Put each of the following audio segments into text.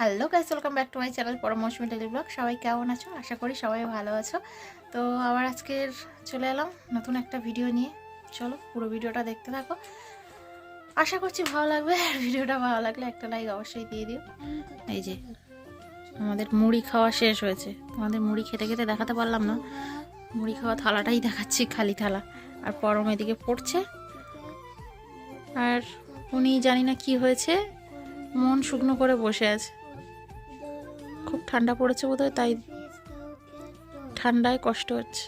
Hello guys, welcome back to my channel পরমৌসুমি daily vlog সবাই কেমন আছো? আশা করি সবাই ভালো আছো। তো আবার আজকের চলে এলাম নতুন একটা ভিডিও নিয়ে। চলো পুরো ভিডিওটা দেখতে থাকো। আশা করছি ভালো লাগবে। আর ভিডিওটা ভালো লাগলে একটা লাইক অবশ্যই দিয়ে দিও। এই যে, আমাদের মুড়ি খাওয়া শেষ হয়েছে। আমাদের মুড়ি খেতে খেতে দেখাতে পারলাম না। মুড়ি খাওয়া থালাটাই দেখাচ্ছি, খালি থালা। আর পরম এদিকে পড়ছে। আর উনি জানি না কি হয়েছে। মন শুকনো করে বসে আছে। খুব ঠান্ডা পড়েছে বোধহয়, তাই ঠান্ডায় কষ্ট হচ্ছে।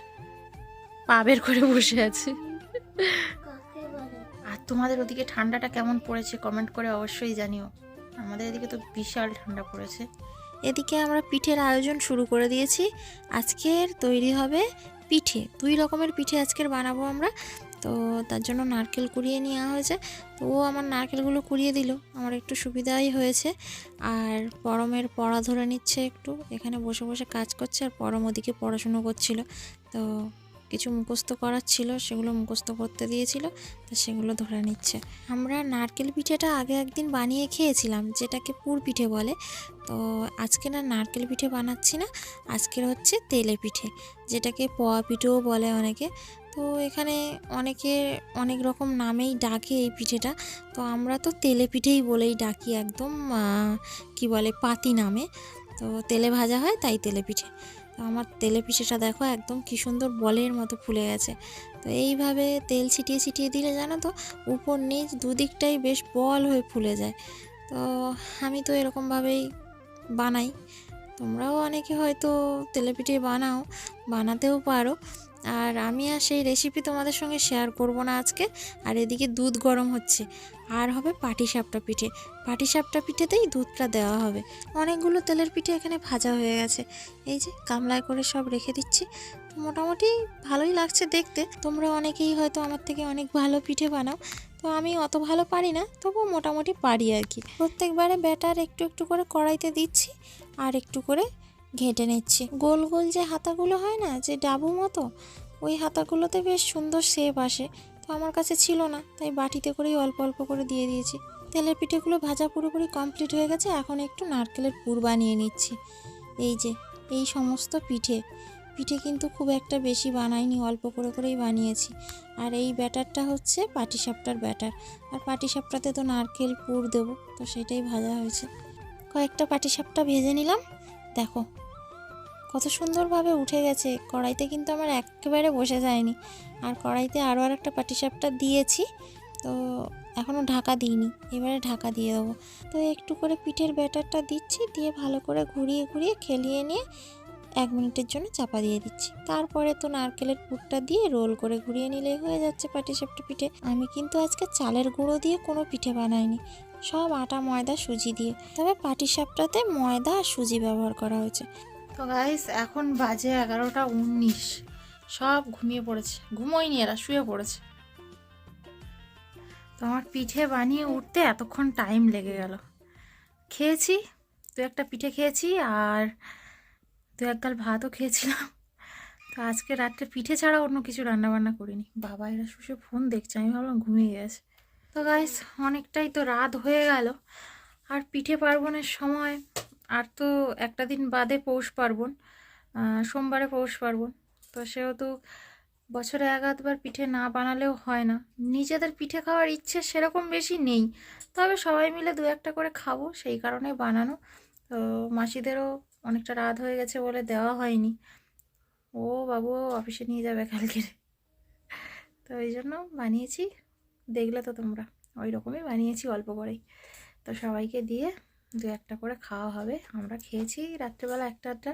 পা বের করে বসে আছে। আর তোমাদের ওদিকে ঠান্ডাটা কেমন পড়েছে কমেন্ট করে অবশ্যই জানিও। আমাদের এদিকে তো বিশাল ঠান্ডা পড়েছে। এদিকে আমরা পিঠের আয়োজন শুরু করে দিয়েছি। আজকের তৈরি হবে পিঠে। দুই রকমের পিঠে আজকের বানাবো আমরা। তো তার জন্য নারকেল কুড়িয়ে নেওয়া হয়েছে। তো ও আমার নারকেলগুলো কুড়িয়ে দিল। আমার একটু সুবিধাই হয়েছে। আর পরমের পড়া ধরে নিচ্ছে একটু। এখানে বসে বসে কাজ করছে আর পরম ওদিকে পড়াশুনো করছিল। তো কিছু মুখস্থ করার ছিল, সেগুলো মুখস্থ করতে দিয়েছিল, তো সেগুলো ধরে নিচ্ছে। আমরা নারকেল পিঠেটা আগে একদিন বানিয়ে খেয়েছিলাম, যেটাকে পুর পিঠে বলে। তো আজকে না নারকেল পিঠে বানাচ্ছি না, আজকের হচ্ছে তেলে পিঠে, যেটাকে পোয়া পিঠেও বলে অনেকে। তো এখানে অনেকে অনেক রকম নামেই ডাকে এই পিঠেটা। তো আমরা তো তেলে পিঠেই বলেই ডাকি একদম কি বলে, পাতি নামে। তো তেলে ভাজা হয়, তাই তেলে পিঠে। তো আমার তেলে পিঠেটা দেখো একদম কি সুন্দর বলের মতো ফুলে গেছে। তো এইভাবে তেল ছিটিয়ে ছিটিয়ে দিলে জানো তো, উপর, নিচ দুদিকটাই বেশ বল হয়ে ফুলে যায়। তো আমি তো এরকমভাবেই বানাই। তোমরাও অনেকে হয়তো তেলে পিঠে বানাও, বানাতেও পারো। আর আমি আর সেই রেসিপি তোমাদের সঙ্গে শেয়ার করব না আজকে। আর এদিকে দুধ গরম হচ্ছে। আর হবে পাটিসাপটা পিঠে। পাটিসাপটা পিঠেতেই দুধটা দেওয়া হবে। অনেকগুলো তেলের পিঠে এখানে ভাজা হয়ে গেছে। এই যে গামলায় করে সব রেখে দিচ্ছি। মোটামুটি ভালোই লাগছে দেখতে। তোমরা অনেকেই হয়তো আমার থেকে অনেক ভালো পিঠে বানাও। তো আমি অত ভালো পারি না, তবুও মোটামুটি পারি আর কি। প্রত্যেকবারে ব্যাটার একটু একটু করে কড়াইতে দিচ্ছি। আর একটু করে ঘেঁটে নিচ্ছি। গোল গোল যে হাতাগুলো হয় না, যে ডাবু মতো, ওই হাতাগুলোতে বেশ সুন্দর শেপ আসে। তো আমার কাছে ছিল না, তাই বাটিতে করেই অল্প অল্প করে দিয়ে দিয়েছি। তেলের পিঠেগুলো ভাজা পুরোপুরি কমপ্লিট হয়ে গেছে, এখন একটু নারকেলের পুর বানিয়ে নিচ্ছি। এই যে, এই সমস্ত পিঠে। পিঠে কিন্তু খুব একটা বেশি বানাইনি, অল্প করে করেই বানিয়েছি। আর এই ব্যাটারটা হচ্ছে পাটিসাপটার ব্যাটার। আর পাটিসাপটাতে তো নারকেল পুর দেবো, তো সেটাই ভাজা হয়েছে। কয়েকটা পাটিসাপটা ভেজে নিলাম। দেখো, কত সুন্দরভাবে উঠে গেছে। কড়াইতে কিন্তু আমার একেবারে বসে যায়নি। আর কড়াইতে আরও আর একটা পাটিসাপটা দিয়েছি, তো এখনও ঢাকা দিইনি। এবারে ঢাকা দিয়ে দেবো। তো একটু করে পিঠের ব্যাটারটা দিচ্ছি, দিয়ে ভালো করে ঘুরিয়ে ঘুরিয়ে খেলিয়ে নিয়ে এক মিনিটের জন্য চাপা দিয়ে দিচ্ছি। তারপরে তো নারকেলের পুরটা দিয়ে রোল করে ঘুরিয়ে নিলেই হয়ে যাচ্ছে পাটিসাপটা পিঠে। আমি কিন্তু আজকে চালের গুঁড়ো দিয়ে কোনো পিঠে বানাইনি। সব আটা, ময়দা, সুজি দিয়ে। তবে পাটিসাপটাতে ময়দা আর সুজি ব্যবহার করা হয়েছে। তো গাইস এখন বাজে এগারোটা উনিশ। সব ঘুমিয়ে পড়েছে। ঘুমোয়নি এরা, শুয়ে পড়েছে। তো আমার পিঠে বানিয়ে উঠতে এতক্ষণ টাইম লেগে গেল। খেয়েছি, দু একটা পিঠে খেয়েছি আর দু এক গাল ভাতও খেয়েছিলাম। তো আজকে রাত্রে পিঠে ছাড়া অন্য কিছু রান্না বান্না করিনি। বাবা এরা শুষে ফোন দেখছে, আমি ভাবলাম ঘুমিয়ে গেছে। তো গাইস অনেকটাই তো রাত হয়ে গেল। আর পিঠে পার্বণের সময় আর তো একটা দিন বাদে পৌষ পার্বণ সোমবারে পৌষ পার্বণ। তো সেহেতু বছরে এক আধবার পিঠে না বানালেও হয় না। নিজেদের পিঠে খাওয়ার ইচ্ছে সেরকম বেশি নেই। তবে সবাই মিলে দু একটা করে খাব, সেই কারণে বানানো। তো মাসিদেরও অনেকটা রাত হয়ে গেছে বলে দেওয়া হয়নি। ও বাবু, অফিসে নিয়ে যাবে কালকে। তো ওই জন্য বানিয়েছি। দেখলে তো তোমরা। ওই রকমই বানিয়েছি অল্প করেই। তো সবাইকে দিয়ে দু একটা করে খাওয়া হবে। আমরা খেয়েছি রাত্রেবেলা একটা একটা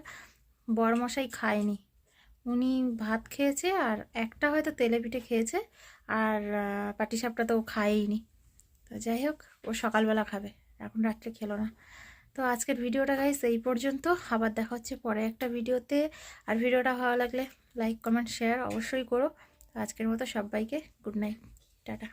বরমশাই খায়নি। উনি ভাত খেয়েছে আর একটা হয়তো তেলে পিঠে খেয়েছে আর পাটিসাপটা তো ও খায়ইনি। তো যাই হোক, ও সকালবেলা খাবে। এখন রাত্রে খেলো না। তো আজকের ভিডিওটা গাইস এই পর্যন্ত। আবার দেখা হচ্ছে পরে একটা ভিডিওতে। আর ভিডিওটা ভালো লাগলে লাইক কমেন্ট শেয়ার অবশ্যই করো। আজকের মতো সবাইকে গুড নাইট টাটা।